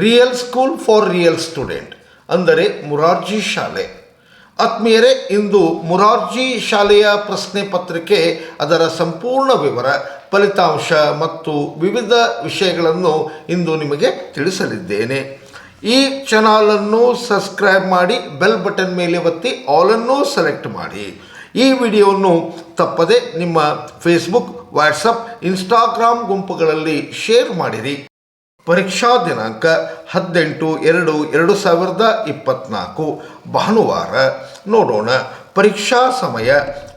Real school for real student ಅಂದರೆ ಮುರಾರ್ಜಿ ಶಾಲೆ. ಆತ್ಮೀಯರೇ, ಇಂದು ಮುರಾರ್ಜಿ ಶಾಲೆಯ ಪ್ರಶ್ನೆ ಪತ್ರಿಕೆ ಅದರ ಸಂಪೂರ್ಣ ವಿವರ, ಫಲಿತಾಂಶ ಮತ್ತು ವಿವಿಧ ವಿಷಯಗಳನ್ನು ಇಂದು ನಿಮಗೆ ತಿಳಿಸಲಿದ್ದೇನೆ. ಈ ಚಾನಲನ್ನು ಸಬ್ಸ್ಕ್ರೈಬ್ ಮಾಡಿ ಬೆಲ್ ಬಟನ್ ಮೇಲೆ ಒತ್ತಿ ಆಲನ್ನು ಸೆಲೆಕ್ಟ್ ಮಾಡಿ. ಈ ವಿಡಿಯೋವನ್ನು ತಪ್ಪದೆ ನಿಮ್ಮ ಫೇಸ್ಬುಕ್ ವಾಟ್ಸಪ್ ಇನ್ಸ್ಟಾಗ್ರಾಮ್ ಗುಂಪುಗಳಲ್ಲಿ ಶೇರ್ ಮಾಡಿರಿ. ಪರೀಕ್ಷಾ ದಿನಾಂಕ ಹದಿನೆಂಟು ಎರಡು ಎರಡು ಸಾವಿರದ ಇಪ್ಪತ್ತ್ನಾಲ್ಕು ಭಾನುವಾರ ನೋಡೋಣ. ಪರೀಕ್ಷಾ ಸಮಯ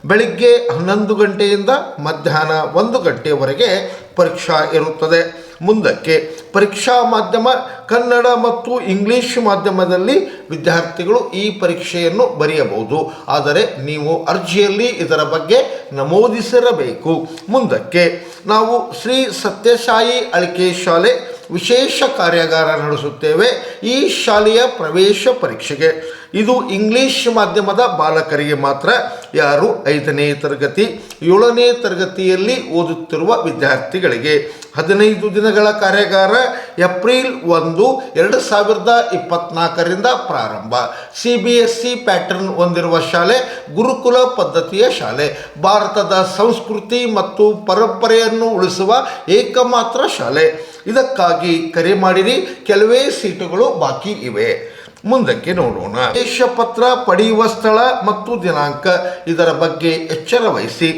ಬೆಳಿಗ್ಗೆ ಹನ್ನೊಂದು ಗಂಟೆಯಿಂದ ಮಧ್ಯಾಹ್ನ ಒಂದು ಗಂಟೆಯವರೆಗೆ ಪರೀಕ್ಷಾ ಇರುತ್ತದೆ. ಮುಂದಕ್ಕೆ ಪರೀಕ್ಷಾ ಮಾಧ್ಯಮ ಕನ್ನಡ ಮತ್ತು ಇಂಗ್ಲೀಷ್ ಮಾಧ್ಯಮದಲ್ಲಿ ವಿದ್ಯಾರ್ಥಿಗಳು ಈ ಪರೀಕ್ಷೆಯನ್ನು ಬರೆಯಬಹುದು. ಆದರೆ ನೀವು ಅರ್ಜಿಯಲ್ಲಿ ಇದರ ಬಗ್ಗೆ ನಮೂದಿಸಿರಬೇಕು. ಮುಂದಕ್ಕೆ ನಾವು ಶ್ರೀ ಸತ್ಯಸಾಯಿ ಅಳಿಕೆ ಶಾಲೆ ವಿಶೇಷ ಕಾರ್ಯಾಗಾರ ನಡೆಸುತ್ತೇವೆ ಈ ಶಾಲೆಯ ಪ್ರವೇಶ ಪರೀಕ್ಷೆಗೆ. ಇದು ಇಂಗ್ಲಿಷ್ ಮಾಧ್ಯಮದ ಬಾಲಕರಿಗೆ ಮಾತ್ರ, ಯಾರು ಐದನೇ ತರಗತಿ, ಏಳನೇ ತರಗತಿಯಲ್ಲಿ ಓದುತ್ತಿರುವ ವಿದ್ಯಾರ್ಥಿಗಳಿಗೆ. ಹದಿನೈದು ದಿನಗಳ ಕಾರ್ಯಾಗಾರ ಏಪ್ರಿಲ್ ಒಂದು, ಎರಡು ಸಾವಿರದ ಇಪ್ಪತ್ನಾಲ್ಕರಿಂದ ಪ್ರಾರಂಭ. C B S C pattern ಹೊಂದಿರುವ ಶಾಲೆ, ಗುರುಕುಲ ಪದ್ಧತಿಯ ಶಾಲೆ. ಭಾರತದ ಸಂಸ್ಕೃತಿ ಮತ್ತು ಪರಂಪರೆಯನ್ನು ಉಳಿಸುವ ಏಕಮಾತ್ರ ಶಾಲೆ. ಇದಕ್ಕಾಗಿ ಕರೆ ಮಾಡಿರಿ, ಕೆಲವೇ ಸೀಟುಗಳು ಬಾಕಿ ಇವೆ. ಮುಂದಕ್ಕೆ ನೋಡೋಣ. ದೇಶ ಪತ್ರ ಪಡೆಯುವ ಸ್ಥಳ ಮತ್ತು ದಿನಾಂಕ ಇದರ ಬಗ್ಗೆ ಎಚ್ಚರ ವಹಿಸಿ.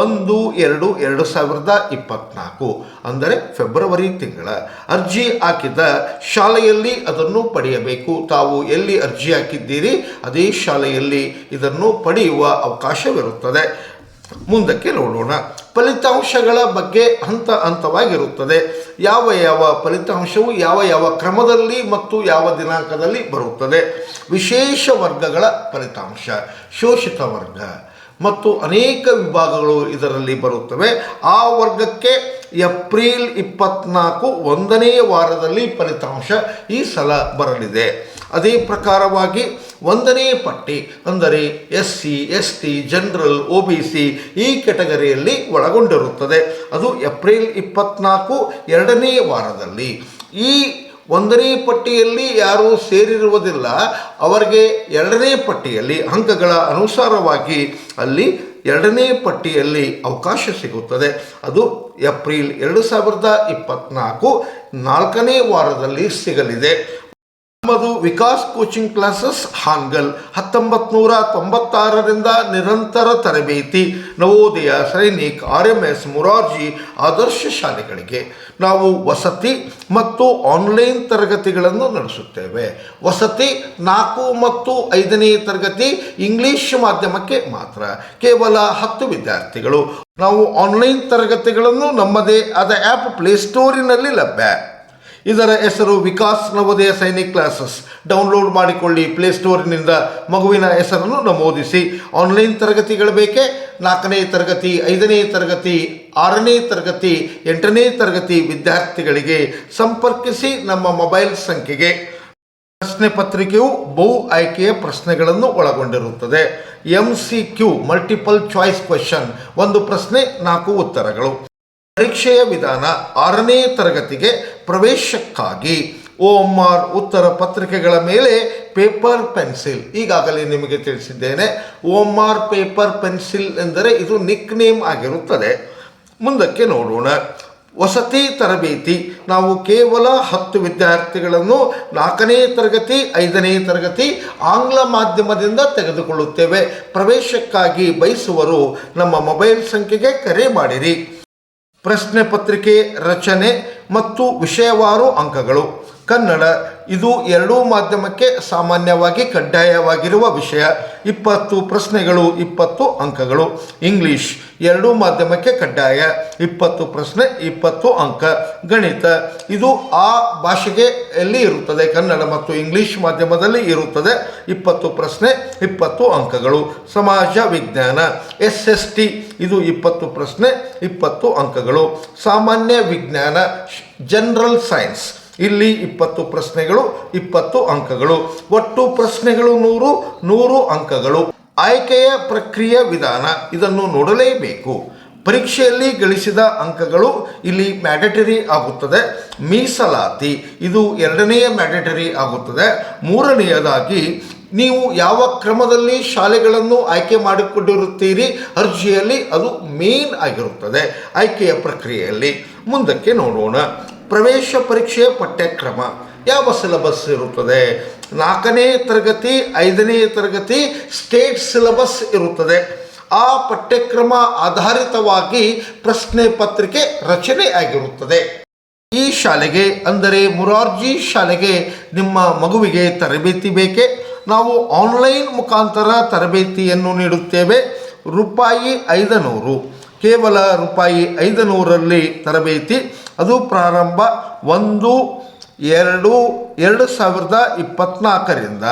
ಒಂದು, ಎರಡು ಎರಡು ಸಾವಿರದ ಇಪ್ಪತ್ನಾಲ್ಕು, ಅಂದರೆ ಫೆಬ್ರವರಿ ತಿಂಗಳ. ಅರ್ಜಿ ಹಾಕಿದ ಶಾಲೆಯಲ್ಲಿ ಅದನ್ನು ಪಡೆಯಬೇಕು. ತಾವು ಎಲ್ಲಿ ಅರ್ಜಿ ಹಾಕಿದ್ದೀರಿ, ಅದೇ ಶಾಲೆಯಲ್ಲಿ ಇದನ್ನು ಪಡೆಯುವ ಅವಕಾಶವಿರುತ್ತದೆ. ಮುಂದಕ್ಕೆ ನೋಡೋಣ. ಫಲಿತಾಂಶಗಳ ಬಗ್ಗೆ ಹಂತ ಹಂತವಾಗಿರುತ್ತದೆ. ಯಾವ ಯಾವ ಫಲಿತಾಂಶವು ಯಾವ ಯಾವ ಕ್ರಮದಲ್ಲಿ ಮತ್ತು ಯಾವ ದಿನಾಂಕದಲ್ಲಿ ಬರುತ್ತದೆ. ವಿಶೇಷ ವರ್ಗಗಳ ಫಲಿತಾಂಶ, ಶೋಷಿತ ವರ್ಗ ಮತ್ತು ಅನೇಕ ವಿಭಾಗಗಳು ಇದರಲ್ಲಿ ಬರುತ್ತವೆ. ಆ ವರ್ಗಕ್ಕೆ ಏಪ್ರಿಲ್ ಇಪ್ಪತ್ನಾಲ್ಕು ಒಂದನೇ ವಾರದಲ್ಲಿ ಫಲಿತಾಂಶ ಈ ಸಲ ಬರಲಿದೆ. ಅದೇ ಪ್ರಕಾರವಾಗಿ ಒಂದನೇ ಪಟ್ಟಿ, ಅಂದರೆ S C S T general O B C ಈ ಕೆಟಗರಿಯಲ್ಲಿ ಒಳಗೊಂಡಿರುತ್ತದೆ. ಅದು ಏಪ್ರಿಲ್ ಇಪ್ಪತ್ನಾಲ್ಕು ಎರಡನೇ ವಾರದಲ್ಲಿ. ಈ ಒಂದನೇ ಪಟ್ಟಿಯಲ್ಲಿ ಯಾರು ಸೇರಿರುವುದಿಲ್ಲ. ಅವರಿಗೆ ಎರಡನೇ ಪಟ್ಟಿಯಲ್ಲಿ ಅಂಕಗಳ ಅನುಸಾರವಾಗಿ ಅಲ್ಲಿ ಎರಡನೇ ಪಟ್ಟಿಯಲ್ಲಿ ಅವಕಾಶ ಸಿಗುತ್ತದೆ. ಅದು ಏಪ್ರಿಲ್ ಎರಡು ಸಾವಿರದ ಇಪ್ಪತ್ತ್ನಾಲ್ಕು ನಾಲ್ಕನೇ ವಾರದಲ್ಲಿ ಸಿಗಲಿದೆ. ನಮ್ಮದು ವಿಕಾಸ್ ಕೋಚಿಂಗ್ ಕ್ಲಾಸಸ್ ಹಾಂಗಲ್ ಹತ್ತೊಂಬತ್ತು ನೂರ ತೊಂಬತ್ತಾರರಿಂದ ನಿರಂತರ ತರಬೇತಿ. Navodaya Sainik R M S Morarji Adarsh ಶಾಲೆಗಳಿಗೆ. ನಾವು ವಸತಿ ಮತ್ತು ಆನ್ಲೈನ್ ತರಗತಿಗಳನ್ನು ನಡೆಸುತ್ತೇವೆ. ವಸತಿ ನಾಲ್ಕು ಮತ್ತು ಐದನೇ ತರಗತಿ ಇಂಗ್ಲಿಷ್ ಮಾಧ್ಯಮಕ್ಕೆ ಮಾತ್ರ. ಕೇವಲ ಹತ್ತು ವಿದ್ಯಾರ್ಥಿಗಳು. ನಾವು ಆನ್ಲೈನ್ ತರಗತಿಗಳನ್ನು ನಮ್ಮದೇ ಆದ ಆ್ಯಪ್ ಪ್ಲೇಸ್ಟೋರಿನಲ್ಲಿ ಲಭ್ಯ. ಇದರ ಹೆಸರು ವಿಕಾಸ್ ನವೋದಯ ಸೈನಿಕ್ ಕ್ಲಾಸಸ್. ಡೌನ್ಲೋಡ್ ಮಾಡಿಕೊಳ್ಳಿ ಪ್ಲೇಸ್ಟೋರಿನಿಂದ ಮಗುವಿನ ಹೆಸರನ್ನು ನಮೂದಿಸಿ. ಆನ್ಲೈನ್ ತರಗತಿಗಳು ಬೇಕೇ? ನಾಲ್ಕನೇ ತರಗತಿ, ಐದನೇ ತರಗತಿ, ಆರನೇ ತರಗತಿ, ಎಂಟನೇ ತರಗತಿ ವಿದ್ಯಾರ್ಥಿಗಳಿಗೆ ಸಂಪರ್ಕಿಸಿ ನಮ್ಮ ಮೊಬೈಲ್ ಸಂಖ್ಯೆಗೆ. ಪ್ರಶ್ನೆ ಪತ್ರಿಕೆಯು ಬಹು ಆಯ್ಕೆಯ ಪ್ರಶ್ನೆಗಳನ್ನು ಒಳಗೊಂಡಿರುತ್ತದೆ. M C Q multiple choice question ಒಂದು ಪ್ರಶ್ನೆ, ನಾಲ್ಕು ಉತ್ತರಗಳು. ಪರೀಕ್ಷೆಯ ವಿಧಾನ, ಆರನೇ ತರಗತಿಗೆ ಪ್ರವೇಶಕ್ಕಾಗಿ ಓ ಆರ್ ಉತ್ತರ ಪತ್ರಿಕೆಗಳ ಮೇಲೆ ಪೇಪರ್ ಪೆನ್ಸಿಲ್. ಈಗಾಗಲೇ ನಿಮಗೆ ತಿಳಿಸಿದ್ದೇನೆ ಓ ಆರ್ ಪೇಪರ್ ಪೆನ್ಸಿಲ್ ಎಂದರೆ ಇದು ನಿಕ್ ನೇಮ್ ಆಗಿರುತ್ತದೆ. ಮುಂದಕ್ಕೆ ನೋಡೋಣ. ವಸತಿ ತರಬೇತಿ. ನಾವು ಕೇವಲ ಹತ್ತು ವಿದ್ಯಾರ್ಥಿಗಳನ್ನು ನಾಲ್ಕನೇ ತರಗತಿ, ಐದನೇ ತರಗತಿ ಆಂಗ್ಲ ಮಾಧ್ಯಮದಿಂದ ತೆಗೆದುಕೊಳ್ಳುತ್ತೇವೆ. ಪ್ರವೇಶಕ್ಕಾಗಿ ಬಯಸುವರು ನಮ್ಮ ಮೊಬೈಲ್ ಸಂಖ್ಯೆಗೆ ಕರೆ ಮಾಡಿರಿ. ಪ್ರಶ್ನೆ ಪತ್ರಿಕೆ ರಚನೆ. ಮತ್ತು ವಿಷಯವಾರು ಅಂಕಗಳು. ಕನ್ನಡ ಇದು ಎರಡೂ ಮಾಧ್ಯಮಕ್ಕೆ ಸಾಮಾನ್ಯವಾಗಿ ಕಡ್ಡಾಯವಾಗಿರುವ ವಿಷಯ. ಇಪ್ಪತ್ತು ಪ್ರಶ್ನೆಗಳು, ಇಪ್ಪತ್ತು ಅಂಕಗಳು. ಇಂಗ್ಲಿಷ್ ಎರಡೂ ಮಾಧ್ಯಮಕ್ಕೆ ಕಡ್ಡಾಯ. ಇಪ್ಪತ್ತು ಪ್ರಶ್ನೆ, ಇಪ್ಪತ್ತು ಅಂಕ. ಗಣಿತ, ಇದು ಆ ಭಾಷೆಗೆ ಎಲ್ಲಿ ಇರುತ್ತದೆ? ಕನ್ನಡ ಮತ್ತು ಇಂಗ್ಲಿಷ್ ಮಾಧ್ಯಮದಲ್ಲಿ ಇರುತ್ತದೆ. ಇಪ್ಪತ್ತು ಪ್ರಶ್ನೆ, ಇಪ್ಪತ್ತು ಅಂಕಗಳು. ಸಮಾಜ ವಿಜ್ಞಾನ, ಎಸ್ ಎಸ್ ಟಿ, ಇದು ಇಪ್ಪತ್ತು ಪ್ರಶ್ನೆ, ಇಪ್ಪತ್ತು ಅಂಕಗಳು. ಸಾಮಾನ್ಯ ವಿಜ್ಞಾನ ಜನರಲ್ ಸೈನ್ಸ್. ಇಲ್ಲಿ ಇಪ್ಪತ್ತು ಪ್ರಶ್ನೆಗಳು, ಇಪ್ಪತ್ತು ಅಂಕಗಳು. ಒಟ್ಟು ಪ್ರಶ್ನೆಗಳು ನೂರು ನೂರು ಅಂಕಗಳು. ಆಯ್ಕೆಯ ಪ್ರಕ್ರಿಯೆ ವಿಧಾನ, ಇದನ್ನು ನೋಡಲೇಬೇಕು. ಪರೀಕ್ಷೆಯಲ್ಲಿ ಗಳಿಸಿದ ಅಂಕಗಳು ಇಲ್ಲಿ ಮ್ಯಾಡಟರಿ ಆಗುತ್ತದೆ. ಮೀಸಲಾತಿ, ಇದು ಎರಡನೆಯ ಮ್ಯಾಡಟರಿ ಆಗುತ್ತದೆ. ಮೂರನೆಯದಾಗಿ, ನೀವು ಯಾವ ಕ್ರಮದಲ್ಲಿ ಶಾಲೆಗಳನ್ನು ಆಯ್ಕೆ ಮಾಡಿಕೊಂಡಿರುತ್ತೀರಿ, ಅರ್ಜಿಯಲ್ಲಿ ಅದು ಮೇನ್ ಆಗಿರುತ್ತದೆ, ಆಯ್ಕೆಯ ಪ್ರಕ್ರಿಯೆಯಲ್ಲಿ. ಮುಂದಕ್ಕೆ ನೋಡೋಣ. ಪ್ರವೇಶ ಪರೀಕ್ಷೆಯ ಪಠ್ಯಕ್ರಮ. ಯಾವ ಸಿಲೆಬಸ್ ಇರುತ್ತದೆ? ನಾಲ್ಕನೇ ತರಗತಿ, ಐದನೇ ತರಗತಿ ಸ್ಟೇಟ್ ಸಿಲಬಸ್ ಇರುತ್ತದೆ. ಆ ಪಠ್ಯಕ್ರಮ ಆಧಾರಿತವಾಗಿ ಪ್ರಶ್ನೆ ಪತ್ರಿಕೆ ರಚನೆ ಆಗಿರುತ್ತದೆ. ಈ ಶಾಲೆಗೆ ಅಂದರೆ ಮುರಾರ್ಜಿ ಶಾಲೆಗೆ ನಿಮ್ಮ ಮಗುವಿಗೆ ತರಬೇತಿ ಬೇಕೇ? ನಾವು ಆನ್ಲೈನ್ ಮುಖಾಂತರ ತರಬೇತಿಯನ್ನು ನೀಡುತ್ತೇವೆ. ರೂಪಾಯಿ ಐದನೂರು ಕೇವಲ ರೂಪಾಯಿ ಐದನೂರಲ್ಲಿ ತರಬೇತಿ. ಅದು ಪ್ರಾರಂಭ ಒಂದು, ಎರಡು ಎರಡು ಸಾವಿರದ ಇಪ್ಪತ್ತ್ನಾಲ್ಕರಿಂದ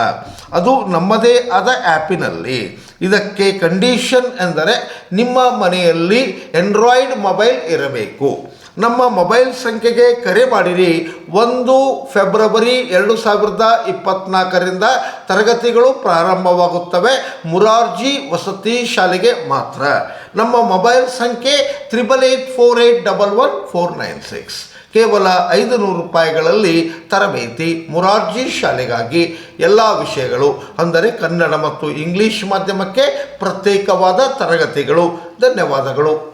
ಅದು ನಮ್ಮದೇ ಆದ ಆ್ಯಪಿನಲ್ಲಿ. ಇದಕ್ಕೆ ಕಂಡೀಷನ್ ಎಂದರೆ ನಿಮ್ಮ ಮನೆಯಲ್ಲಿ ಎಂಡ್ರಾಯ್ಡ್ ಮೊಬೈಲ್ ಇರಬೇಕು. ನಮ್ಮ ಮೊಬೈಲ್ ಸಂಖ್ಯೆಗೆ ಕರೆ ಮಾಡಿರಿ. ಒಂದು ಫೆಬ್ರವರಿ ಎರಡು ಸಾವಿರದ ಇಪ್ಪತ್ತ್ನಾಲ್ಕರಿಂದ ತರಗತಿಗಳು ಪ್ರಾರಂಭವಾಗುತ್ತವೆ. ಮುರಾರ್ಜಿ ವಸತಿ ಶಾಲೆಗೆ ಮಾತ್ರ. ನಮ್ಮ ಮೊಬೈಲ್ ಸಂಖ್ಯೆ triple eight four eight double one four nine six. ಕೇವಲ ಐದು ನೂರು ರೂಪಾಯಿಗಳಲ್ಲಿ ತರಬೇತಿ, ಮುರಾರ್ಜಿ ಶಾಲೆಗಾಗಿ ಎಲ್ಲ ವಿಷಯಗಳು. ಅಂದರೆ ಕನ್ನಡ ಮತ್ತು ಇಂಗ್ಲಿಷ್ ಮಾಧ್ಯಮಕ್ಕೆ ಪ್ರತ್ಯೇಕವಾದ ತರಗತಿಗಳು. ಧನ್ಯವಾದಗಳು.